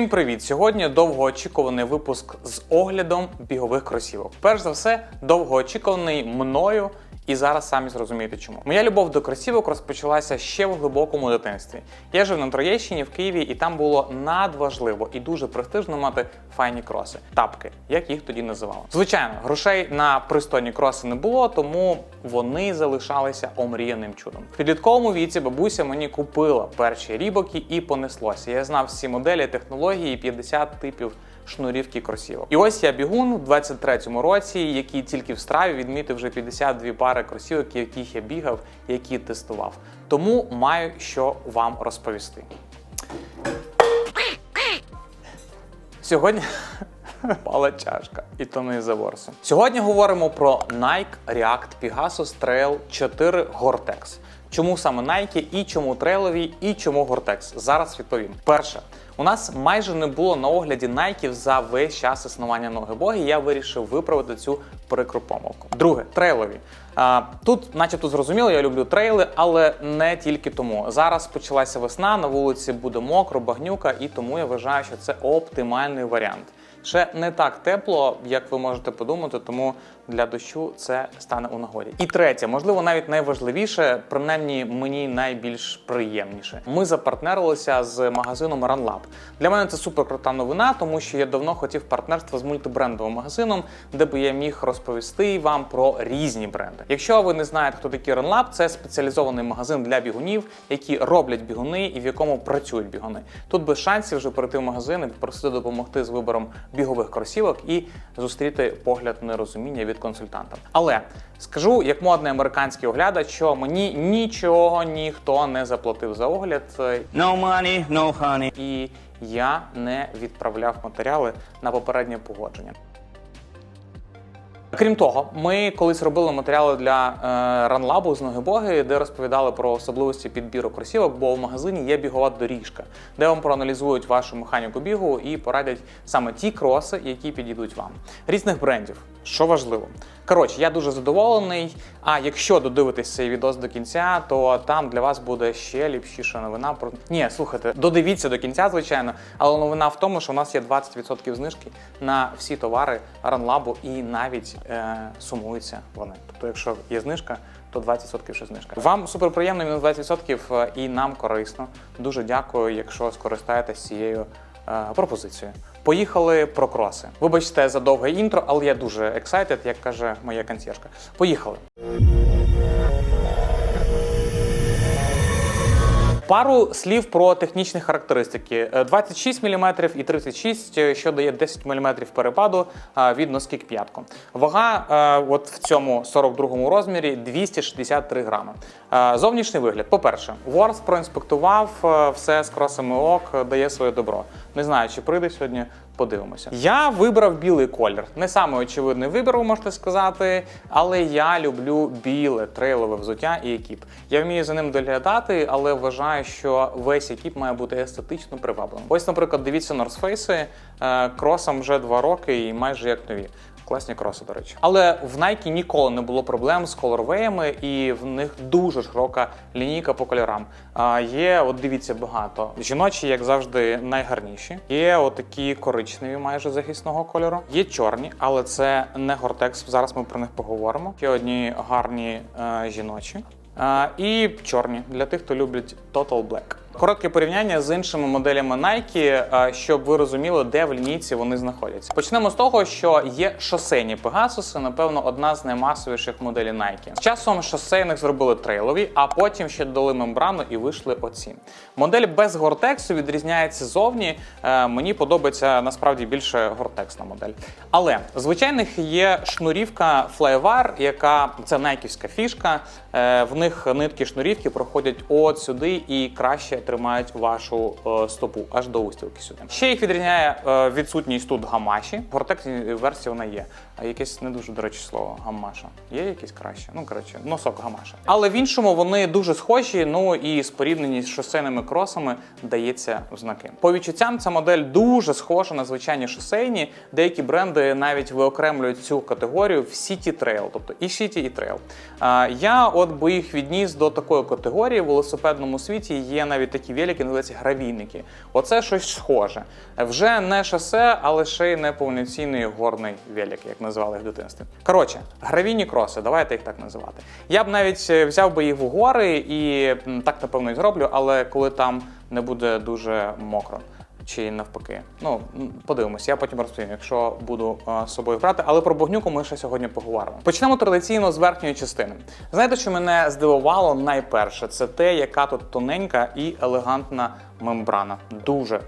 Всім привіт! Сьогодні довгоочікуваний випуск з оглядом бігових кросівок. Перш за все, довгоочікуваний мною. І зараз самі зрозумієте чому. Моя любов до кросівок розпочалася ще в глибокому дитинстві. Я жив на Троєщині в Києві, і там було надважливо і дуже престижно мати файні кроси, тапки, як їх тоді називали. Звичайно, грошей на пристойні кроси не було, тому вони залишалися омріяним чудом. В підлітковому віці бабуся мені купила перші рібоки і понеслося. Я знав всі моделі, технології, 50 типів шнурівки кросівок. І ось я бігун в 23-му році, який тільки в страві відмітив вже 52 пари кросівок, яких я бігав, які тестував. Тому маю що вам розповісти. Сьогодні пала чашка, і то не із-за ворсу. Сьогодні говоримо про Nike React Pegasus Trail 4 Gore-Tex. Чому саме Nike і чому трейлові, і чому Gore-Tex? Зараз відповім. Перше, у нас майже не було на огляді Nike за весь час існування ноги боги. Я вирішив виправити цю прикру помилку. Друге, трейлові. Тут, начебто, зрозуміло, я люблю трейли, але не тільки тому. Зараз почалася весна, на вулиці буде мокро, багнюка, і тому я вважаю, що це оптимальний варіант. Ще не так тепло, як ви можете подумати, тому для дощу це стане у нагоді. І третє, можливо, навіть найважливіше, принаймні мені найбільш приємніше. Ми запартнерилися з магазином RunLab. Для мене це супер крута новина, тому що я давно хотів партнерство з мультибрендовим магазином, де би я міг розповісти вам про різні бренди. Якщо ви не знаєте, хто такий RunLab, це спеціалізований магазин для бігунів, які роблять бігуни і в якому працюють бігуни. Тут без шансів вже прийти в магазин і попросити допомогти з вибором бігових кросівок і зустріти погляд нерозуміння від консультанта. Але скажу, як модний американський оглядач, що мені нічого ніхто не заплатив за огляд, е, No money, no honey. і я не відправляв матеріали на попереднє погодження. Крім того, ми колись робили матеріали для е, ранлабу з ноги боги, де розповідали про особливості підбіру кросівок, бо в магазині є бігова доріжка, де вам проаналізують вашу механіку бігу і порадять саме ті кроси, які підійдуть вам. Різних брендів, що важливо. Коротше, я дуже задоволений. А якщо додивитесь цей відос до кінця, то там для вас буде ще ліпшіша новина. Про ні, слухайте, додивіться до кінця, звичайно. Але новина в тому, що у нас є 20% знижки на всі товари ранлабу, і навіть е, сумуються вони. Тобто, якщо є знижка, то 20% ще знижка. Вам супер приємно, мінус 20% і нам корисно. Дуже дякую, якщо скористаєтесь цією е, пропозицією. Поїхали про кроси. Вибачте за довге інтро, але я дуже excited, як каже моя консьєржка. Поїхали. Пару слів про технічні характеристики: Е, 26 мм і 36, е, що дає 10 мм перепаду е, від носки к п'ятку. Вага е, от в цьому 42-му розмірі 263 грами. Е, Зовнішній вигляд. По-перше, Ворс проінспектував е, все з кросами ок, е, дає своє добро. Не знаю, чи прийде сьогодні. Подивимося. Я вибрав білий колір. Не саме очевидний вибір, ви можете сказати, але я люблю біле трейлове взуття і екіп. Я вмію за ним доглядати, але вважаю, що весь екіп має бути естетично привабливим. Ось, наприклад, дивіться North Face, е, кросам вже два роки і майже як нові. Класні кроси, до речі. Але в Nike ніколи не було проблем з колорвеями, і в них дуже широка лінійка по кольорам. А, є, от дивіться, багато. Жіночі, як завжди, найгарніші. Є отакі коричневі, майже захисного кольору. Є чорні, але це не гортекс. Зараз ми про них поговоримо. Є одні гарні е, жіночі. А, і чорні для тих, хто любить Total Black. Коротке порівняння з іншими моделями Nike, щоб ви розуміли, де в лінійці вони знаходяться. Почнемо з того, що є шосейні Пегасуси, напевно, одна з наймасовіших моделей Nike. З часом шосейних зробили трейлові, а потім ще додали мембрану і вийшли оці. Модель без гортексу відрізняється зовні. Е, Мені подобається насправді більше гортексна модель. Але звичайних є шнурівка Flyvar, яка це найківська фішка. Е, В них нитки шнурівки проходять от сюди і краще тримають вашу е, стопу аж до устілки сюди. Ще їх відрізняє е, відсутність тут гамаші. В гортексі версії вона є. А якесь не дуже, до речі, слово гамаша. Є якесь краще? Ну, коротше, носок гамаша. Але в іншому вони дуже схожі, ну і споріднені з шосейними кросами дається знаки. По відчуттям ця модель дуже схожа на звичайні шосейні. Деякі бренди навіть виокремлюють цю категорію в City Trail, тобто і City, і. А, Я от би їх відніс до такої категорії в велосипедному світі. Є навіть навіть такі велики, називаються гравійники. Оце щось схоже. Вже не шосе, але ще й не повноцінний горний велик, як називали в дитинстві. Коротше, гравійні кроси, давайте їх так називати. Я б навіть е, взяв би їх в гори і так напевно і зроблю, але коли там не буде дуже мокро. Чи навпаки, ну подивимось, я потім розповім, якщо буду е, з собою брати. Але про богнюку ми ще сьогодні поговоримо. Почнемо традиційно з верхньої частини. Знаєте, що мене здивувало найперше, це те, яка тут тоненька і елегантна мембрана. Дуже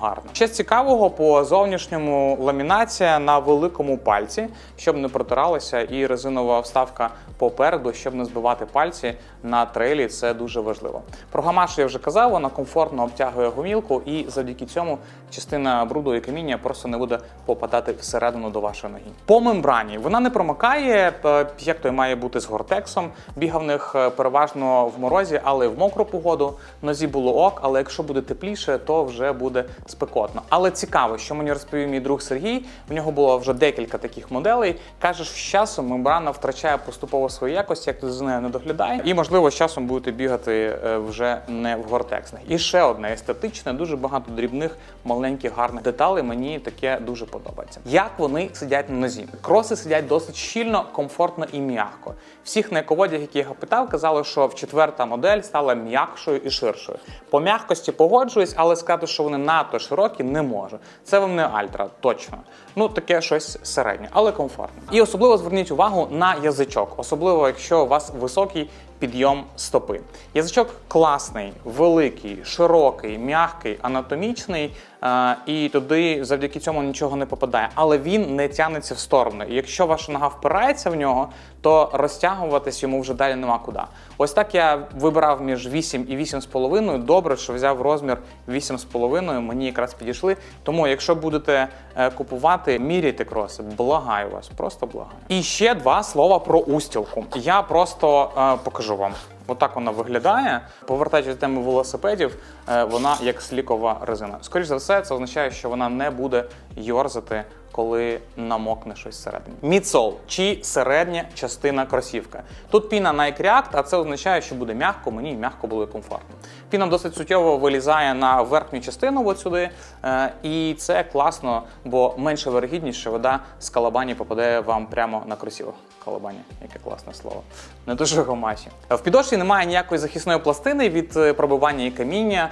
гарно. Ще з цікавого по зовнішньому ламінація на великому пальці, щоб не протиралася, і резинова вставка попереду, щоб не збивати пальці на трейлі. Це дуже важливо. Про гамашу я вже казав, вона комфортно обтягує гумілку, і завдяки цьому частина бруду і каміння просто не буде попадати всередину до вашої ноги. По мембрані вона не промикає, е, як то має бути з гортексом. Бігав в них е, переважно в морозі, але в мокру погоду нозі було ок. Але якщо буде тепліше, то вже буде спекотно. Але цікаво, що мені розповів мій друг Сергій. В нього було вже декілька таких моделей. Каже, з часом мембрана втрачає поступово свої якості, як ти за нею не доглядає. І можливо, з часом будете бігати е, вже не в гортексних. І ще одне естетичне, дуже багато дрібних, маленьких, гарних деталей. Мені таке дуже подобається. Як вони сидять на нозі? Кроси сидять досить щільно, комфортно і м'яко. Всіх на еководях, яких я питав, казали, що в четверта модель стала м'якшою і ширшою. По м'якості погоджуюсь, але сказати, що вони надто широкі, не можу. Це вам не альтра, точно. Ну таке щось середнє, але комфортне. І особливо зверніть увагу на язичок, особливо якщо у вас високий підйом стопи. Язичок класний, великий, широкий, м'який, анатомічний, е, і туди завдяки цьому нічого не попадає. Але він не тягнеться в сторону. І якщо ваша нога впирається в нього, то розтягуватись йому вже далі нема куди. Ось так я вибирав між 8 і 8,5. Добре, що взяв розмір 8,5, мені якраз підійшли. Тому, якщо будете е, купувати, міряйте кроси. Благаю вас, просто благаю. І ще два слова про устілку. Я просто е, покажу вам. Отак вона виглядає. Повертаючись до теми велосипедів, е, вона як слікова резина. Скоріше за все, це означає, що вона не буде йорзати, коли намокне щось всередині. Мідсол чи середня частина кросівка. Тут піна Nike React, а це означає, що буде м'яко, мені м'яко було комфортно. Піна досить суттєво вилізає на верхню частину сюди, е, і це класно, бо менше вирогідність, що вода з калабані попаде вам прямо на кросівок. Калабані, яке класне слово. Не дуже гомаші. В підошві немає ніякої захисної пластини від е, пробивання і каміння,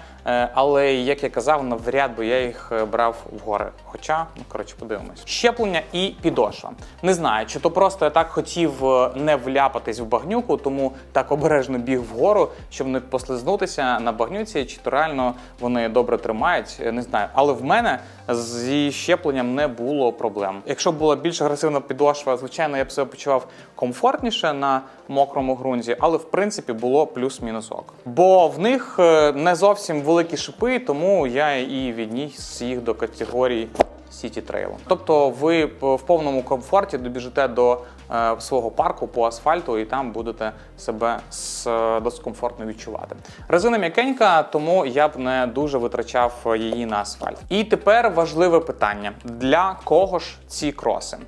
але як я казав, навряд би я їх е, брав в гори. Хоча, ну коротше, подивимось. Щеплення і підошва. Не знаю, чи то просто я так хотів е, не вляпатись в багнюку, тому так обережно біг вгору, щоб не послизнутися на багнюці, чи то реально вони добре тримають. е, Не знаю. Але в мене зі щепленням не було проблем. Якщо була більш агресивна підошва, звичайно, я б себе почував комфортніше на мокрому ґрунті, але в принципі було плюс-мінус ок. Бо в них е, не зовсім великі шипи, тому я і відніс їх до категорії City Trail. Тобто ви в повному комфорті добіжите до е, свого парку по асфальту і там будете себе е, досить комфортно відчувати. Резина м'якенька, тому я б не дуже витрачав її на асфальт. І тепер важливе питання: для кого ж ці кроси?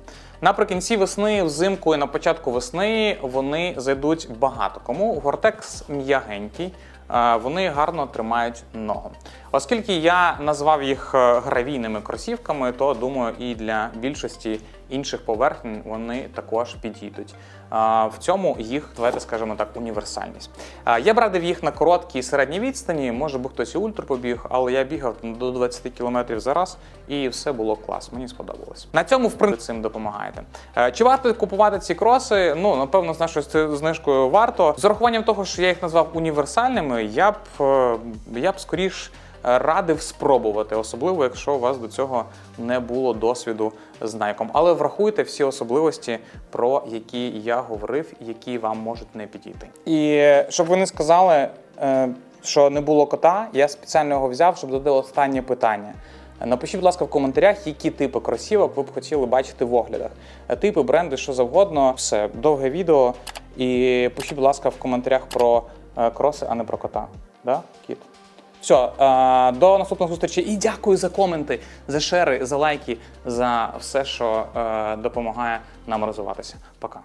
Наприкінці весни, взимку і на початку весни вони зайдуть багато. Кому гортекс м'ягенький, вони гарно тримають ногу. Оскільки я назвав їх е, гравійними кросівками, то думаю, і для більшості інших поверхень вони також підійдуть. В цьому їх, давайте скажемо так, універсальність. Я б їх на короткій і середній відстані. Може би хтось і ультра побіг, але я бігав до 20 км за раз, і все було клас. Мені сподобалось. На цьому в принципі цим допомагаєте. Чи варто купувати ці кроси? Ну напевно, з нашою знижкою варто. З урахуванням того, що я їх назвав універсальними, я б е, я б скоріш радив спробувати, особливо якщо у вас до цього не було досвіду з найком. Але врахуйте всі особливості, про які я говорив, які вам можуть не підійти. І щоб ви не сказали, е, що не було кота, я спеціально його взяв, щоб додати останнє питання. Напишіть, будь ласка, в коментарях, які типи кросівок ви б хотіли бачити в оглядах. Типи, бренди, що завгодно. Все, довге відео. І пишіть, будь ласка, в коментарях про е, кроси, а не про кота. Да, кіт? Все, до наступних зустрічей і дякую за коменти, за шери, за лайки, за все, що е, допомагає нам розвиватися. Пока.